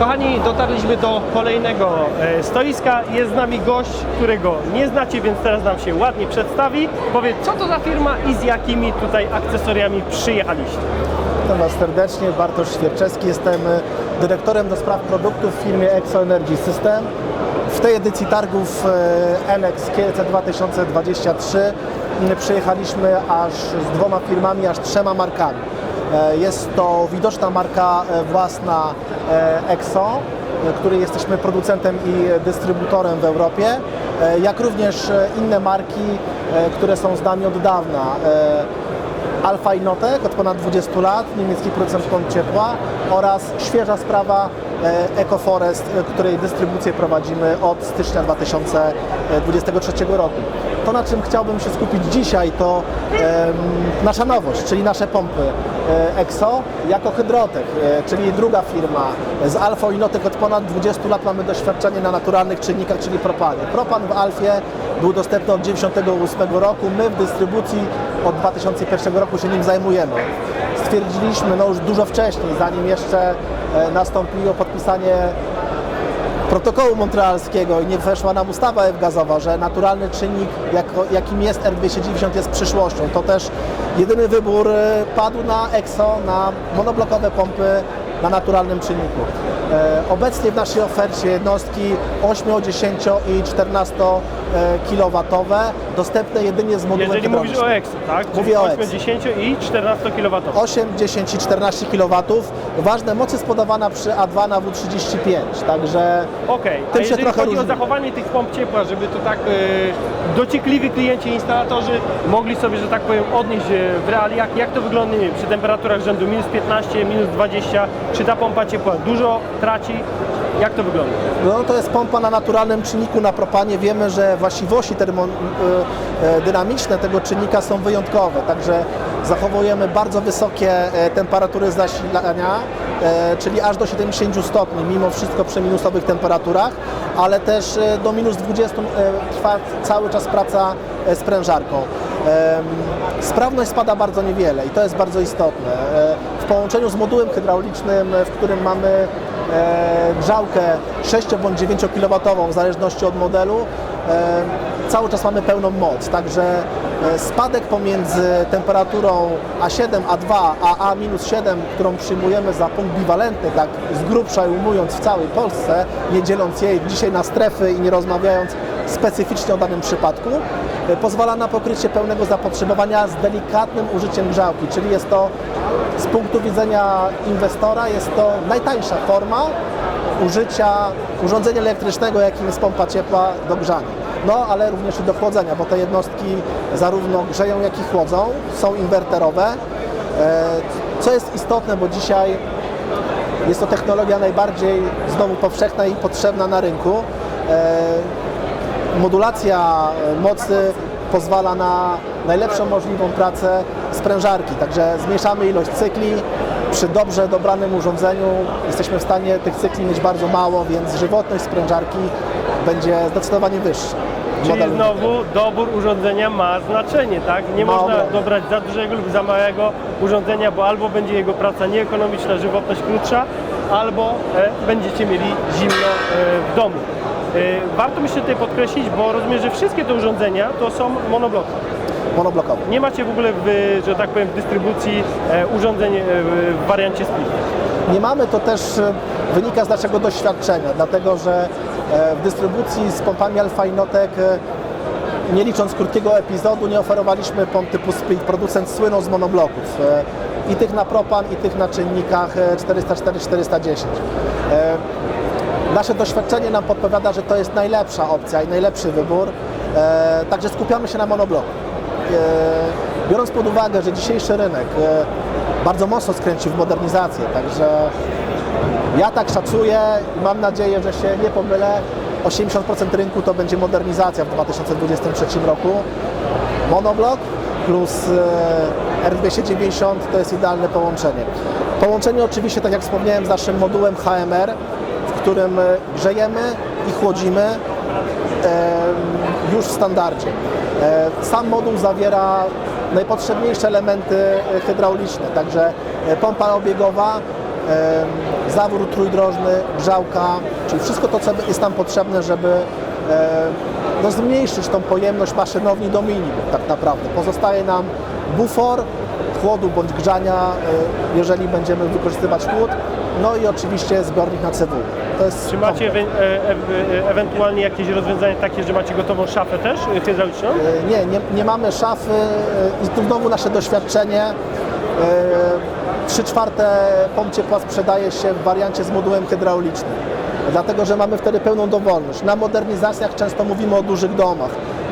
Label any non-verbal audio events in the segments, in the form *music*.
Kochani, dotarliśmy do kolejnego e, stoiska. Jest z nami gość, którego nie znacie, więc teraz nam się ładnie przedstawi. Powie, co to za firma i z jakimi tutaj akcesoriami przyjechaliście. Witam Was serdecznie, Bartosz Świerczewski, jestem e, dyrektorem do spraw produktów w firmie Exo Energy System. W tej edycji targów NX Kielce 2023 m, przyjechaliśmy aż z dwoma firmami, aż trzema markami. E, Jest to widoczna marka e, własna e, Exo, której jesteśmy producentem i dystrybutorem w Europie, jak również inne marki, które są z nami od dawna. Alfa Innotek od ponad 20 lat, niemiecki producent pomp ciepła oraz świeża sprawa EcoForest, której dystrybucję prowadzimy od stycznia 2023 roku. To na czym chciałbym się skupić dzisiaj to nasza nowość, czyli nasze pompy EXO jako Hydrotek, e, czyli druga firma z Alfa Innotek od ponad 20 lat mamy doświadczenie na naturalnych czynnikach, czyli propanie. Propan w Alfie był dostępny od 1998 roku, my w dystrybucji od 2001 roku się nim zajmujemy. Stwierdziliśmy no już dużo wcześniej, zanim jeszcze e, nastąpiło podpisanie protokołu montrealskiego i nie weszła nam ustawa F-gazowa, że naturalny czynnik, jako, jakim jest R290 jest przyszłością. To też jedyny wybór e, padł na EXO, na monoblokowe pompy na naturalnym czynniku. E, Obecnie w naszej ofercie jednostki 8, 10 i 14 kW, dostępne jedynie z modułem Jeżeli mówisz o. EXO, tak? Czyli Mówię o 8, EXO. 10 i 14 kW. 8, 10 i 14 kW. Ważne, moc jest podawana przy A2 na W35, także Okej, a Tym się jeżeli trochę chodzi o różni. zachowanie tych pomp ciepła, żeby to tak e, dociekliwi klienci i instalatorzy mogli sobie, że tak powiem, odnieść e, w realiach, jak to wygląda nie wiem, przy temperaturach rzędu minus 15, minus 20, czy ta pompa ciepła dużo traci, jak to wygląda? No to jest pompa na naturalnym czynniku na propanie. Wiemy, że właściwości termodynamiczne tego czynnika są wyjątkowe, także zachowujemy bardzo wysokie e, temperatury zasilania, e, czyli aż do 70 stopni, mimo wszystko przy minusowych temperaturach, ale też e, do minus 20 e, trwa cały czas praca sprężarką. Sprawność spada bardzo niewiele i to jest bardzo istotne. E, W połączeniu z modułem hydraulicznym, w którym mamy e, grzałkę 6 bądź 9 kW w zależności od modelu, e, cały czas mamy pełną moc. Także spadek pomiędzy temperaturą A7, A2 a A-7, którą przyjmujemy za punkt biwalentny, tak z grubsza ujmując w całej Polsce, nie dzieląc jej dzisiaj na strefy i nie rozmawiając specyficznie o danym przypadku, pozwala na pokrycie pełnego zapotrzebowania z delikatnym użyciem grzałki, czyli jest to z punktu widzenia inwestora jest to najtańsza forma użycia urządzenia elektrycznego, jakim jest pompa ciepła do grzania. No, ale również i do chłodzenia, bo te jednostki zarówno grzeją, jak i chłodzą, są inwerterowe. E, Co jest istotne, bo dzisiaj jest to technologia najbardziej znowu powszechna i potrzebna na rynku. Modulacja e, mocy pozwala na najlepszą możliwą pracę sprężarki, także zmniejszamy ilość cykli. Przy dobrze dobranym urządzeniu jesteśmy w stanie tych cykli mieć bardzo mało, więc żywotność sprężarki będzie zdecydowanie wyższa. Czyli znowu dobór urządzenia ma znaczenie, tak? Nie Ma można ogromne. dobrać za dużego lub za małego urządzenia, bo albo będzie jego praca nieekonomiczna, żywotność krótsza, albo e, będziecie mieli zimno e, w domu. E, warto myślę tutaj podkreślić, bo rozumiem, że wszystkie te urządzenia to są monobloki. monoblokowy. Nie macie w ogóle, w, że tak powiem, w dystrybucji e, urządzeń e, w wariancie split. Nie mamy, to też e, wynika z naszego doświadczenia, dlatego że w dystrybucji z pompami Alfa Innotek, e, nie licząc krótkiego epizodu, nie oferowaliśmy pomp typu split. Producent słynął z monobloków. I tych na propan, i tych na czynnikach e, 404-410. Nasze doświadczenie nam podpowiada, że to jest najlepsza opcja i najlepszy wybór, e, także skupiamy się na monobloku. E, biorąc pod uwagę, że dzisiejszy rynek e, bardzo mocno skręcił w modernizację, także ja tak szacuję i mam nadzieję, że się nie pomylę. 80% rynku to będzie modernizacja w 2023 roku. Monoblok plus e, R290 to jest idealne połączenie. Połączenie oczywiście, tak jak wspomniałem, z naszym modułem HMR, w którym e, grzejemy i chłodzimy em, już w standardzie. E, Sam moduł zawiera najpotrzebniejsze elementy e, hydrauliczne, także e, pompa obiegowa, zawór trójdrożny, grzałka, czyli wszystko to, co jest nam potrzebne, żeby no, zmniejszyć tą pojemność maszynowni do minimum tak naprawdę. Pozostaje nam bufor chłodu bądź grzania, e, jeżeli będziemy wykorzystywać chłód, no i oczywiście zbiornik na CW. Czy macie ewe, e, e, ewentualnie jakieś rozwiązanie takie, że macie gotową szafę też e, hydrauliczną? E, Nie, nie, nie mamy szafy e, i tu znowu nasze doświadczenie. E, Trzy czwarte pomp ciepła sprzedaje się w wariancie z modułem hydraulicznym, dlatego że mamy wtedy pełną dowolność. Na modernizacjach często mówimy o dużych domach.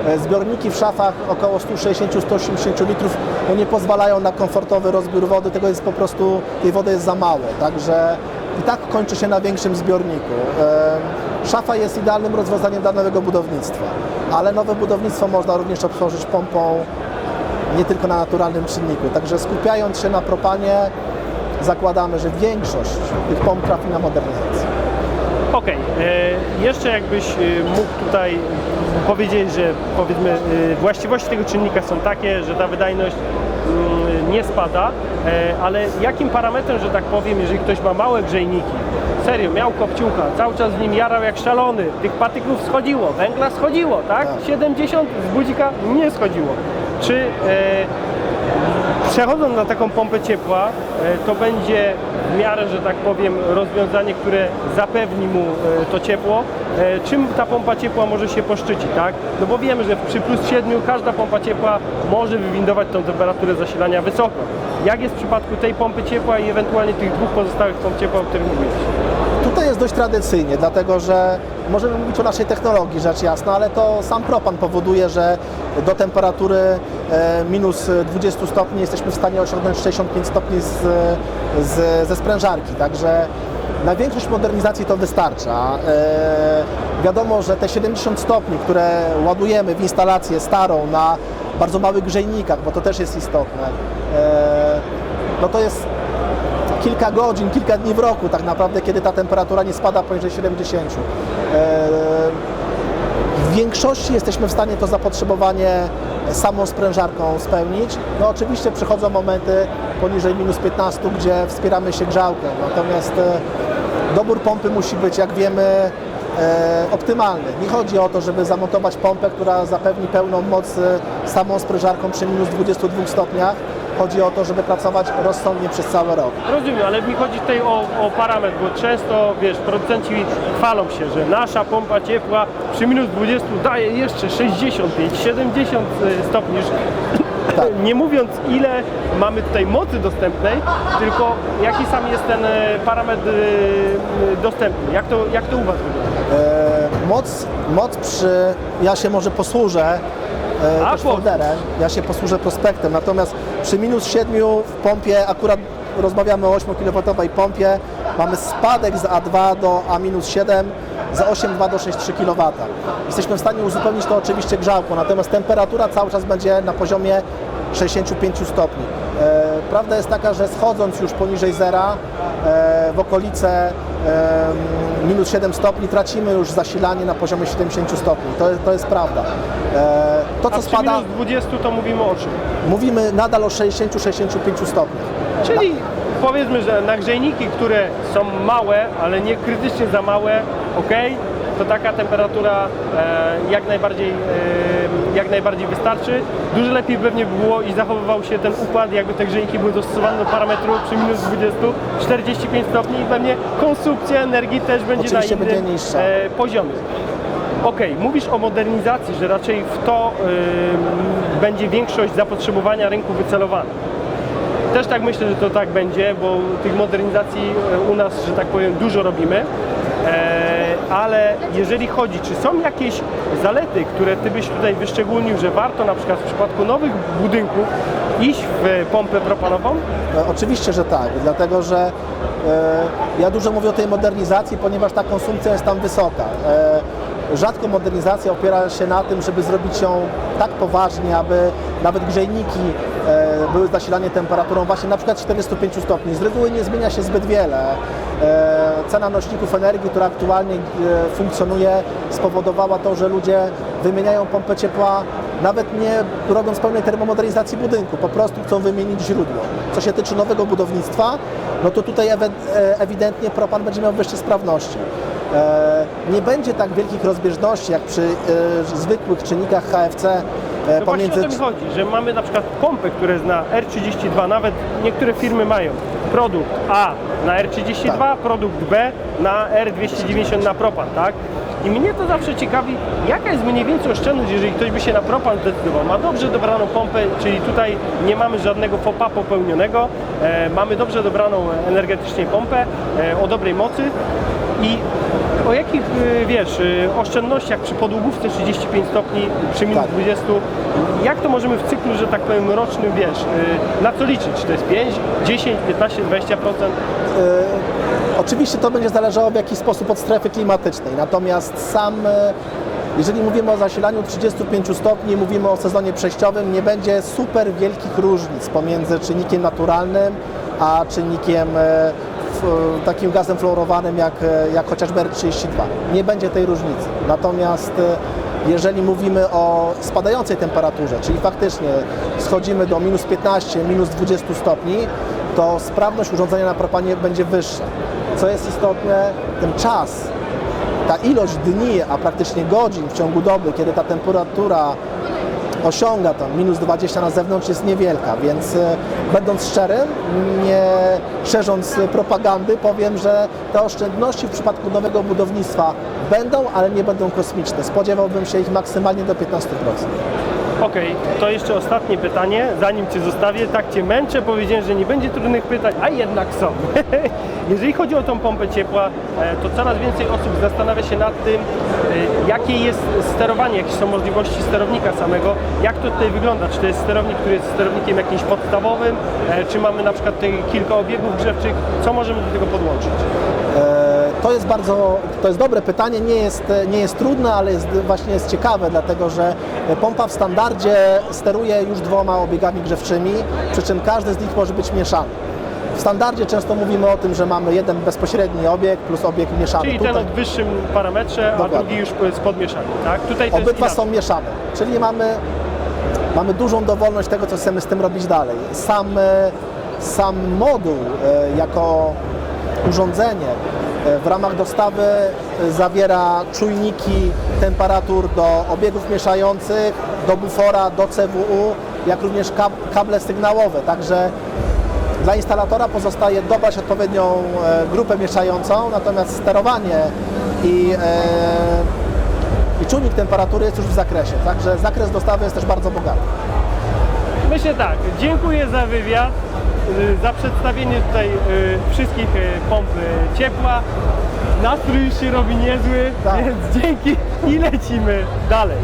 E, Zbiorniki w szafach około 160-180 litrów no nie pozwalają na komfortowy rozbiór wody, tego jest po prostu, tej wody jest za mało, także i tak kończy się na większym zbiorniku. E, Szafa jest idealnym rozwiązaniem dla nowego budownictwa, ale nowe budownictwo można również obsłużyć pompą nie tylko na naturalnym czynniku. Także skupiając się na propanie, zakładamy, że większość tych pomp trafi na modernizację. Okej, e, jeszcze jakbyś e, mógł tutaj powiedzieć, że powiedzmy właściwości tego czynnika są takie, że ta wydajność mm, nie spada, ale jakim parametrem, że tak powiem, jeżeli ktoś ma małe grzejniki, serio, miał kopciucha, cały czas w nim jarał jak szalony, tych patyków schodziło, węgla schodziło, tak? Tak. 70 z budzika nie schodziło. Czy e, Przechodząc na taką pompę ciepła, e, to będzie w miarę, że tak powiem, rozwiązanie, które zapewni mu e, to ciepło. E, Czym ta pompa ciepła może się poszczycić, tak? No bo wiemy, że przy plus 7 każda pompa ciepła może wywindować tą temperaturę zasilania wysoko. Jak jest w przypadku tej pompy ciepła i ewentualnie tych dwóch pozostałych pomp ciepła, o których mówiłeś? Tutaj jest dość tradycyjnie, dlatego że możemy mówić o naszej technologii, rzecz jasna, ale to sam propan powoduje, że do temperatury e, minus 20 stopni jesteśmy w stanie osiągnąć 65 stopni z, z, ze sprężarki, także na większość modernizacji to wystarcza. E, wiadomo, że te 70 stopni, które ładujemy w instalację starą na bardzo małych grzejnikach, bo to też jest istotne, e, no to jest kilka godzin, kilka dni w roku tak naprawdę, kiedy ta temperatura nie spada poniżej 70. Eee, W większości jesteśmy w stanie to zapotrzebowanie samą sprężarką spełnić. No oczywiście przychodzą momenty poniżej minus 15, gdzie wspieramy się grzałkiem, natomiast e, dobór pompy musi być, jak wiemy, e, optymalny. Nie chodzi o to, żeby zamontować pompę, która zapewni pełną moc e, samą sprężarką przy minus 22 stopniach. Chodzi o to, żeby pracować rozsądnie przez cały rok. Rozumiem, ale mi chodzi tutaj o, o parametr, bo często, wiesz, producenci chwalą się, że nasza pompa ciepła przy minus 20 daje jeszcze 65, 70 stopni. Już Tak. Nie mówiąc ile mamy tutaj mocy dostępnej, tylko jaki sam jest ten e, parametr e, dostępny. Jak to, jak to u Was wygląda? E, moc, moc przy, ja się może posłużę A, też folderem, ja się posłużę prospektem, natomiast przy minus 7 w pompie, akurat rozmawiamy o 8 kW pompie, mamy spadek z A2 do A-7 z 8,2 do 6,3 kW. Jesteśmy w stanie uzupełnić to oczywiście grzałką, natomiast temperatura cały czas będzie na poziomie 65 stopni. E, prawda jest taka, że schodząc już poniżej zera, e, w okolice e, minus 7 stopni tracimy już zasilanie na poziomie 70 stopni. To, to jest prawda. E, to A co przy spada, minus 20 to mówimy o czym? mówimy nadal o 60-65 stopniach. Czyli powiedzmy, że nagrzejniki, które są małe, ale nie krytycznie za małe, ok, to taka temperatura e, jak, najbardziej, e, jak najbardziej wystarczy. Dużo lepiej pewnie by było i zachowywał się ten układ, jakby te grzejniki były dostosowane do parametru przy minus 20, 45 stopni i pewnie konsumpcja energii też będzie Oczywiście na innym będzie e, poziomie. Okej, mówisz o modernizacji, że raczej w to będzie większość zapotrzebowania rynku wycelowana. Też tak myślę, że to tak będzie, bo tych modernizacji u nas, że tak powiem, dużo robimy. E, ale jeżeli chodzi, czy są jakieś zalety, które Ty byś tutaj wyszczególnił, że warto na przykład w przypadku nowych budynków iść w pompę propanową? E, Oczywiście, że tak, dlatego że e, ja dużo mówię o tej modernizacji, ponieważ ta konsumpcja jest tam wysoka. Rzadko modernizacja opiera się na tym, żeby zrobić ją tak poważnie, aby nawet grzejniki były zasilane temperaturą właśnie na przykład 45 stopni. Z reguły nie zmienia się zbyt wiele. E, cena nośników energii, która aktualnie e, funkcjonuje, spowodowała to, że ludzie wymieniają pompę ciepła nawet nie robiąc pełnej termomodernizacji budynku, po prostu chcą wymienić źródło. co się tyczy nowego budownictwa, no to tutaj e, ewidentnie propan będzie miał wyższe sprawności. Nie będzie tak wielkich rozbieżności jak przy zwykłych czynnikach HFC e, No właśnie pomiędzy o to mi chodzi, że mamy na przykład pompę, która jest na R32, nawet niektóre firmy mają produkt A na R32, Tak. produkt B na R290 na propan, tak? I mnie to zawsze ciekawi, jaka jest mniej więcej oszczędność, jeżeli ktoś by się na propan zdecydował. Ma dobrze dobraną pompę, czyli tutaj nie mamy żadnego fopa popełnionego, e, mamy dobrze dobraną energetycznie pompę e, o dobrej mocy i o jakich, y, wiesz, y, oszczędnościach przy podłogówce 35 stopni, przy minus Tak. 20, jak to możemy w cyklu, że tak powiem, rocznym, wiesz, y, na co liczyć? Czy to jest 5, 10, 15, 20%? E, Oczywiście to będzie zależało w jakiś sposób od strefy klimatycznej, natomiast sam, e, jeżeli mówimy o zasilaniu 35 stopni, mówimy o sezonie przejściowym, nie będzie super wielkich różnic pomiędzy czynnikiem naturalnym a czynnikiem e, f- takim gazem fluorowanym jak, e, jak chociażby R32. Nie będzie tej różnicy. Natomiast e, jeżeli mówimy o spadającej temperaturze, czyli faktycznie schodzimy do minus 15, minus 20 stopni, to sprawność urządzenia na propanie będzie wyższa. Co jest istotne, ten czas, ta ilość dni, a praktycznie godzin w ciągu doby, kiedy ta temperatura osiąga tam minus 20 na zewnątrz jest niewielka, więc e, będąc szczerym, nie szerząc propagandy, powiem, że te oszczędności w przypadku nowego budownictwa będą, ale nie będą kosmiczne. Spodziewałbym się ich maksymalnie do 15%. Okej, to jeszcze ostatnie pytanie, zanim Cię zostawię, tak Cię męczę, powiedziałem, że nie będzie trudnych pytań, a jednak są. *laughs* Jeżeli chodzi o tą pompę ciepła, e, to coraz więcej osób zastanawia się nad tym, e, jakie jest sterowanie, jakie są możliwości sterownika samego, jak to tutaj wygląda, czy to jest sterownik, który jest sterownikiem jakimś podstawowym, e, czy mamy na przykład kilka obiegów grzewczych, co możemy do tego podłączyć? To jest bardzo, to jest dobre pytanie, nie jest, nie jest trudne, ale jest, właśnie jest ciekawe, dlatego że pompa w standardzie steruje już dwoma obiegami grzewczymi, przy czym każdy z nich może być mieszany. W standardzie często mówimy o tym, że mamy jeden bezpośredni obieg plus obieg mieszany. Czyli ten Tutaj o wyższym parametrze, a Dokładnie. drugi już z podmieszanym, tak? Tutaj obydwa są mieszane, czyli mamy, mamy dużą dowolność tego, co chcemy z tym robić dalej. Sam, e, sam moduł e, jako urządzenie w ramach dostawy e, zawiera czujniki temperatur do obiegów mieszających, do bufora, do CWU, jak również kab- kable sygnałowe. Także dla instalatora pozostaje dobrać odpowiednią e, grupę mieszającą, natomiast sterowanie i, e, i czujnik temperatury jest już w zakresie. Także zakres dostawy jest też bardzo bogaty. Myślę tak, dziękuję za wywiad, za przedstawienie tutaj y, wszystkich y, pomp y, ciepła. Nastrój już się robi niezły, Tak. więc dzięki i lecimy dalej.